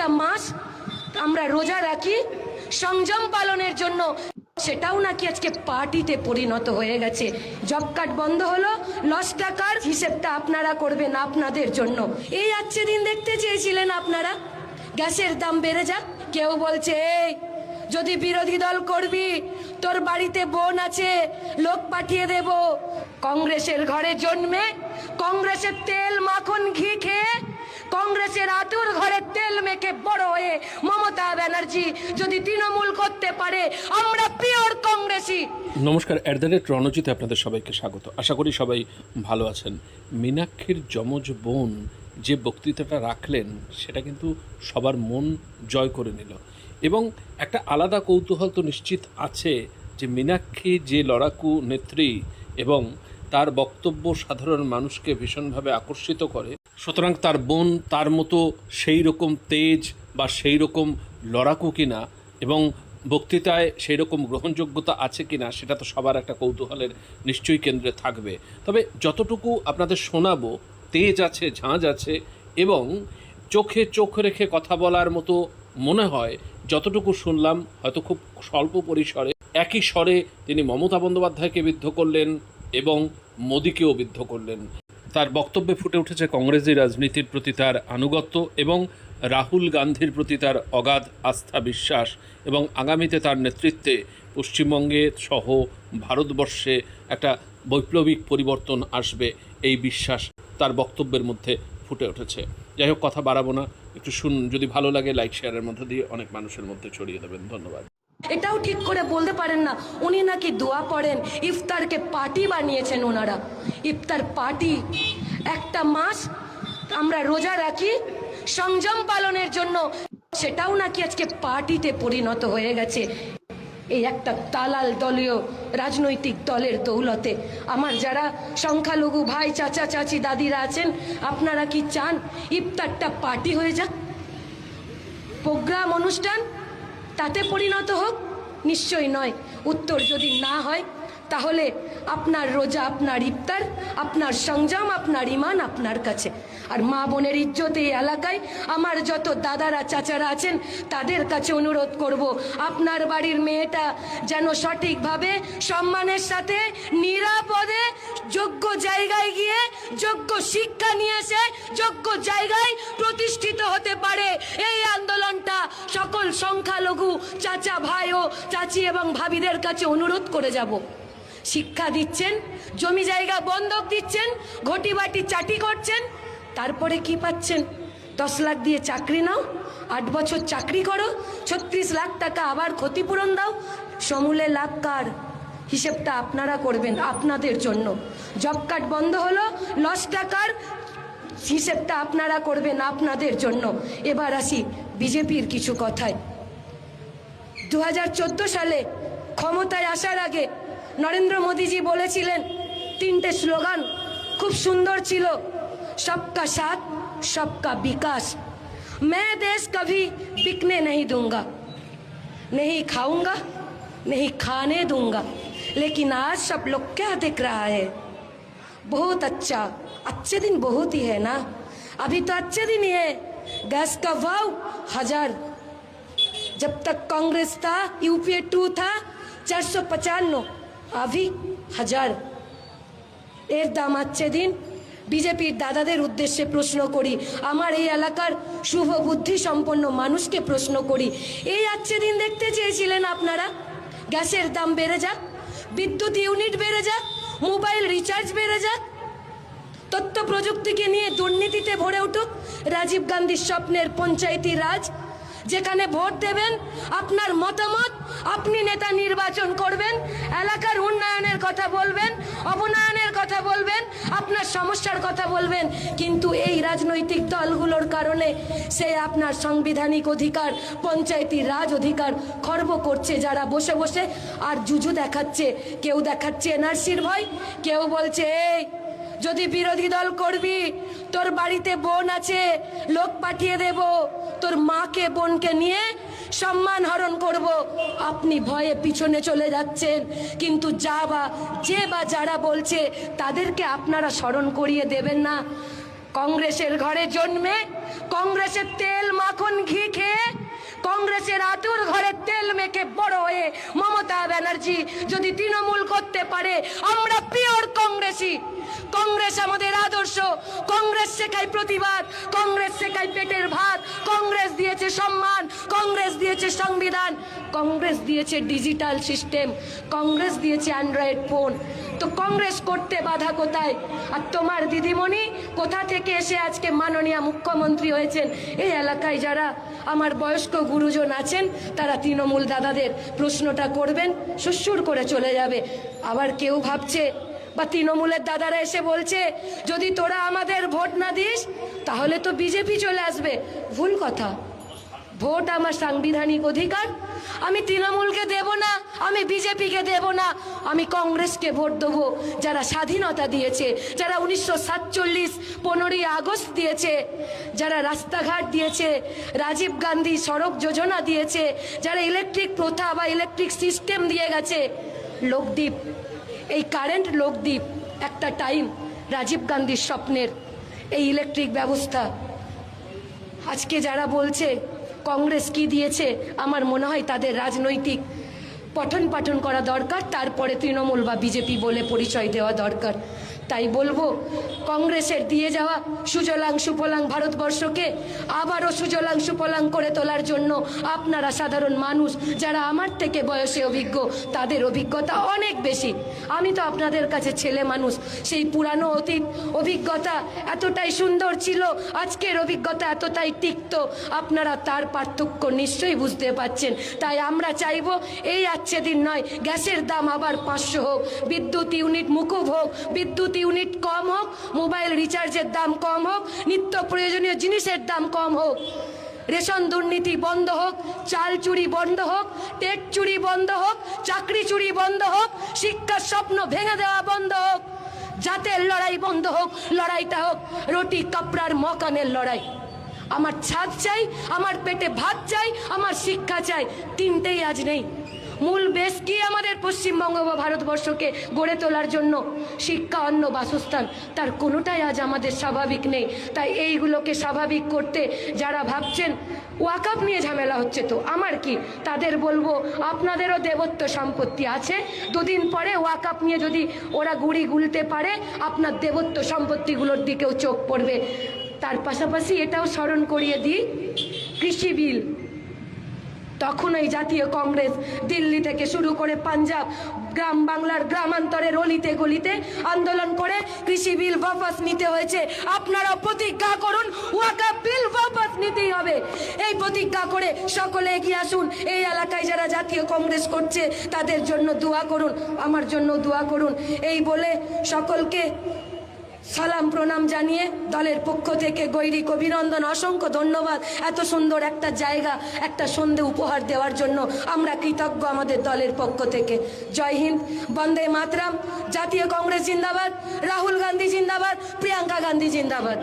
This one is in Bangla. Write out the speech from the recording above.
একটা মাস আমরা রোজা রাখি, সংযম পালনের জন্য। সেটাও নাকি আজকে পার্টিতে পরিণত হয়ে গেছে। জব কার্ড বন্ধ হলো, লস টাকার হিসেবটা আপনারা করবেন আপনাদের জন্য। এই আজকে দিন দেখতে চেয়েছিলেন আপনারা? গ্যাসের দাম বেড়ে যাক, কেউ বলছে, এই, যদি বিরোধী দল করবি, তোর বাড়িতে বোন আছে, লোক পাঠিয়ে দেব। কংগ্রেসের ঘরে জন্মে, কংগ্রেসের তেল মাখন ঘি খেয়ে কংগ্রেসের আতুর ঘরে তেল মেখে বড় হয়ে মমতা ব্যানার্জি যদি তৃণমূল করতে পারে, আমরা পিওর কংগ্রেসী। নমস্কার, অ্যাট দ্য রেট রণজিতে আপনাদের সবাইকে স্বাগত। আশা করি সবাই ভালো আছেন। মীনাক্ষীর যমজ বোন যে বক্তৃতাটা রাখলেন, সেটা কিন্তু সবার মন জয় করে নিল। এবং একটা আলাদা কৌতূহল তো নিশ্চিত আছে যে মীনাক্ষী যে লড়াকু নেত্রী এবং তার বক্তব্য সাধারণ মানুষকে ভীষণভাবে আকর্ষিত করে সুতরাং তার বোন তার মতো সেই রকম তেজ বা সেই রকম লড়াকু কিনা এবং বক্তৃতায় সেই রকম গ্রহণযোগ্যতা আছে কি না সেটা তো সবার একটা কৌতূহলের নিশ্চয়ই কেন্দ্রে থাকবে। তবে যতটুকু আপনাদের শোনাবো, তেজ আছে ঝাঁঝ আছে এবং চোখে চোখ রেখে কথা বলার মতো মনে হয়, যতটুকু শুনলাম, হয়তো খুব স্বল্প পরিসরে একই স্বরে তিনি মমতা বন্দ্যোপাধ্যায়কে বিদ্ধ করলেন এবং মোদীকেও বিদ্ধ করলেন। তার বক্তব্যে ফুটে উঠেছে কংগ্রেসী রাজনীতির প্রতি তার আনুগত্য এবং রাহুল গান্ধীর প্রতি তার অগাধ আস্থা বিশ্বাস এবং আগামীতে তার নেতৃত্বে পশ্চিমবঙ্গে সহ ভারতবর্ষে একটা বৈপ্লবিক পরিবর্তন আসবে এই বিশ্বাস তার বক্তব্যের মধ্যে ফুটে উঠেছে। যাই হোক, কথা বাড়াবো না। একটু শুন যদি ভালো লাগে লাইক শেয়ারের মধ্যে দিয়ে অনেক মানুষের মধ্যে ছড়িয়ে দেবেন। ধন্যবাদ। এটাও ঠিক করে বলতে পারেন না, উনি নাকি দোয়া পড়েন, ইফতারকে পার্টি বানিয়েছেন ওনারা। ইফতার পার্টি একটা মাস আমরা রোজা রাখি, সংযম পালনের জন্য। সেটাও নাকি আজকে পার্টিতে পরিণত হয়ে গেছে। এই একটা দালাল দলীয় রাজনৈতিক দলের দৌলতে। আমার যারা সংখ্যালঘু ভাই, চাচা, চাচি, দাদিরা আছেন, আপনারা কি চান ইফতারটা পার্টি হয়ে যাক? প্রোগ্রাম, অনুষ্ঠান? তাতে পরিণত হোক? নিশ্চয়ই নয়। উত্তর যদি না হয়, তাহলে আপনার রোজা, আপনার ইফতার, আপনার সংযম, আপনার ইমান আপনার কাছে। আর মা বোনের ইজ্জত এই এলাকায়, আমার যত দাদারা, চাচারা আছেন, তাদের কাছে অনুরোধ করব, আপনার বাড়ির মেয়েটা যেন সঠিকভাবে সম্মানের সাথে, নিরাপদে, যোগ্য জায়গায় গিয়ে যোগ্য শিক্ষা নিয়ে এসে যোগ্য জায়গায় প্রতিষ্ঠিত হতে পারে। এই আন্দোলনটা সকল সংখ্যালঘু চাচা ভাই ও চাচি এবং ভাবিদের কাছে অনুরোধ করে যাব। শিক্ষা দিচ্ছেন, জমি জায়গা বন্ধক দিচ্ছেন ঘটি বাটি চাটি করছেন, তারপরে কি পাচ্ছেন? দশ লাখ দিয়ে চাকরি নাও, আট বছর চাকরি করো, ছত্রিশ লাখ টাকা আবার ক্ষতিপূরণ দাও, সমূলে লাভ কার? হিসেবটা আপনারা করবেন আপনাদের জন্য জব কার্ড বন্ধ হলো লস টাকার হিসেবটা আপনারা করবেন আপনাদের জন্য এবার আসি বিজেপির কিছু কথায় দু সালে ক্ষমতায় আসার আগে নরেন্দ্র মোদীজি বলেছিলেন তিনটে স্লোগান খুব সুন্দর ছিল সবকা সাথ সবকা বিকাশ मैं देश कभी बिकने नहीं दूंगा नहीं खाऊंगा नहीं खाने दूंगा लेकिन आज सब लोग क्या दिख रहा है बहुत अच्छा अच्छे दिन बहुत ही है ना अभी तो अच्छे दिन ही है गैस का भाव हजार जब तक कांग्रेस था यूपीए टू था चार सौ पचानवे अभी हजार এর দাম আচ্ছে দিন বিজেপির দাদাদের উদ্দেশ্যে প্রশ্ন করি আমার এই এলাকার শুভ বুদ্ধি সম্পন্ন মানুষকে প্রশ্ন করি এই আচ্ছে দিন দেখতে চেয়েছিলেন আপনারা গ্যাসের দাম বেড়ে যাক বিদ্যুৎ ইউনিট বেড়ে যাক, মোবাইল রিচার্জ বেড়ে যাক, তথ্য প্রযুক্তিকে নিয়ে দুর্নীতিতে ভরে উঠুক রাজীব গান্ধীর স্বপ্নের পঞ্চায়েতি রাজ। যেখানে ভোট দেবেন, আপনার মতামত আপনি নেতা নির্বাচন করবেন, এলাকার উন্নয়নের কথা বলবেন, অবনয়নের কথা বলবেন, আপনার সমস্যার কথা বলবেন, কিন্তু এই রাজনৈতিক দলগুলোর কারণে সে আপনার সাংবিধানিক অধিকার পঞ্চায়েতি রাজ অধিকার খর্ব করছে যারা বসে বসে, আর জুজু দেখাচ্ছে, কেউ দেখাচ্ছে এনআরসির ভয়, কেউ বলছে, এই যদি বিরোধী দল করবি, তোর বাড়িতে বোন আছে, লোক পাঠিয়ে দেব। তোর মাকে, বোনকে নিয়ে সম্মান হরণ করব। আপনি ভয়ে পিছনে চলে যাচ্ছেন, কিন্তু যা বা, যে বা যারা বলছে, তাদেরকে আপনারা স্মরণ করিয়ে দেবেন না। কংগ্রেসের ঘরে জন্মে, কংগ্রেসের তেল মাখন ঘি খেয়ে নাতুর ঘরে তেল মেখে বড় হয়ে মমতা ব্যানার্জি যদি তৃণমূল করতে পারে, আমরা পিওর কংগ্রেসী কংগ্রেস আমাদের আদর্শ। কংগ্রেস শেখায় প্রতিবাদ, কংগ্রেস শেখায় পেটের ভাত, কংগ্রেস দিয়েছে সম্মান, কংগ্রেস দিয়েছে সংবিধান, কংগ্রেস দিয়েছে ডিজিটাল সিস্টেম, কংগ্রেস দিয়েছে অ্যান্ড্রয়েড ফোন। তো কংগ্রেস করতে বাধা কোথায়? আর তোমার দিদিমণি কোথা থেকে এসে আজকে মাননীয় মুখ্যমন্ত্রী হয়েছেন? এই এলাকায় যারা আমার বয়স্ক গুরুজন আছেন, তারা তৃণমূল দাদাদের প্রশ্নটা করবেন, সুসুর করে চলে যাবে। আবার কেউ ভাবছে, বা তৃণমূলের দাদারা এসে বলছে, যদি তোরা আমাদের ভোট না দিস, তাহলে তো বিজেপি চলে আসবে। ভুল কথা। ভোট আমার সাংবিধানিক অধিকার। আমি তৃণমূলকে দেব না, আমি বিজেপিকে দেব না, আমি কংগ্রেসকে ভোট দেবো। যারা স্বাধীনতা দিয়েছে, যারা উনিশশো সাতচল্লিশ পনেরোই আগস্ট দিয়েছে, যারা রাস্তাঘাট দিয়েছে, রাজীব গান্ধী সড়ক যোজনা দিয়েছে, যারা ইলেকট্রিক প্রথা বা ইলেকট্রিক সিস্টেম দিয়ে গেছে। লোকদ্বীপ এই কারেন্ট লোকদ্বীপ একটা টাইম রাজীব গান্ধীর স্বপ্নের এই ইলেকট্রিক ব্যবস্থা। আজকে যারা বলছে কংগ্রেস কি দিয়েছে? আমার মনে হয় তাদের রাজনৈতিক পঠন পাঠন করা দরকার, তারপরে তৃণমূল বা বিজেপি বলে পরিচয় দেওয়া দরকার। তাই বলব, কংগ্রেসের দিয়ে যাওয়া সুজলাং সুফলাং ভারতবর্ষকে আবারও সুজলাং সুফলাং করে তোলার জন্য আপনারা সাধারণ মানুষ, যারা আমার থেকে বয়সে অভিজ্ঞ, তাদের অভিজ্ঞতা অনেক বেশি। আমি তো আপনাদের কাছে ছেলে মানুষ, সেই পুরানো অতীত, অভিজ্ঞতা এতটাই সুন্দর ছিল, আজকের অভিজ্ঞতা এতটাই তিক্ত, আপনারা তার পার্থক্য নিশ্চয়ই বুঝতে পাচ্ছেন। তাই আমরা চাইব, এই আচ্ছে দিন নয়, গ্যাসের দাম আবার পাঁচশো হোক, বিদ্যুৎ ইউনিট মুকুব হোক, বিদ্যুৎ ইউনিট কম হোক মোবাইল রিচার্জের দাম কম হোক, নিত্য প্রয়োজনীয় জিনিসের দাম কম হোক। রেশন দুর্নীতি বন্ধ হোক, চাল চুরি বন্ধ হোক, টেট চুরি বন্ধ হোক, চাকরি চুরি বন্ধ হোক, শিক্ষার স্বপ্ন ভেঙে দেওয়া বন্ধ হোক। জাতের লড়াই বন্ধ হোক, লড়াইটা হোক, রুটি কাপড়ার মকানের লড়াই। আমার ছাদ চাই, আমার পেটে ভাত চাই, আমার শিক্ষা চাই, তিনটেই আজ নেই। মূল বেশ কি আমাদের পশ্চিমবঙ্গ বা ভারতবর্ষকে গড়ে তোলার জন্য? শিক্ষা, অন্ন, বাসস্থান। তার কোনোটাই আজ আমাদের স্বাভাবিক নেই। তাই এইগুলোকে স্বাভাবিক করতে যারা ভাবছেন ওয়াকাপ নিয়ে ঝামেলা হচ্ছে তো, আমার কি? তাদের বলব, আপনাদেরও দেবত্ব সম্পত্তি আছে। দুদিন পরে ওয়াকাপ নিয়ে যদি ওরা গুড়ি গুলতে পারে, আপনার দেবত্ব সম্পত্তিগুলোর দিকেও চোখ পড়বে। তার পাশাপাশি এটাও স্মরণ করিয়ে দিই, কৃষি বিল। তখন এই জাতীয় কংগ্রেস দিল্লি থেকে শুরু করে পাঞ্জাব, গ্রাম বাংলার গ্রামান্তরের অলিতে গলিতে আন্দোলন করে কৃষি বিল বাপাস নিতে হয়েছে। আপনারা প্রতিজ্ঞা করুন, ওয়াকা বিল বাপাস নিতেই হবে। এই প্রতিজ্ঞা করে সকলে এগিয়ে আসুন। এই এলাকায় যারা জাতীয় কংগ্রেস করছে, তাদের জন্য দোয়া করুন, আমার জন্য দোয়া করুন। এই বলে সকলকে সালাম প্রণাম জানিয়ে দলের পক্ষ থেকে গৈরিক অভিনন্দন, অসংখ্য ধন্যবাদ। এত সুন্দর একটা জায়গা, একটা সন্ধে উপহার দেওয়ার জন্য আমরা কৃতজ্ঞ আমাদের দলের পক্ষ থেকে। জয় হিন্দ, বন্দে মাতরাম। জাতীয় কংগ্রেস জিন্দাবাদ, রাহুল গান্ধী জিন্দাবাদ, প্রিয়াঙ্কা গান্ধী জিন্দাবাদ।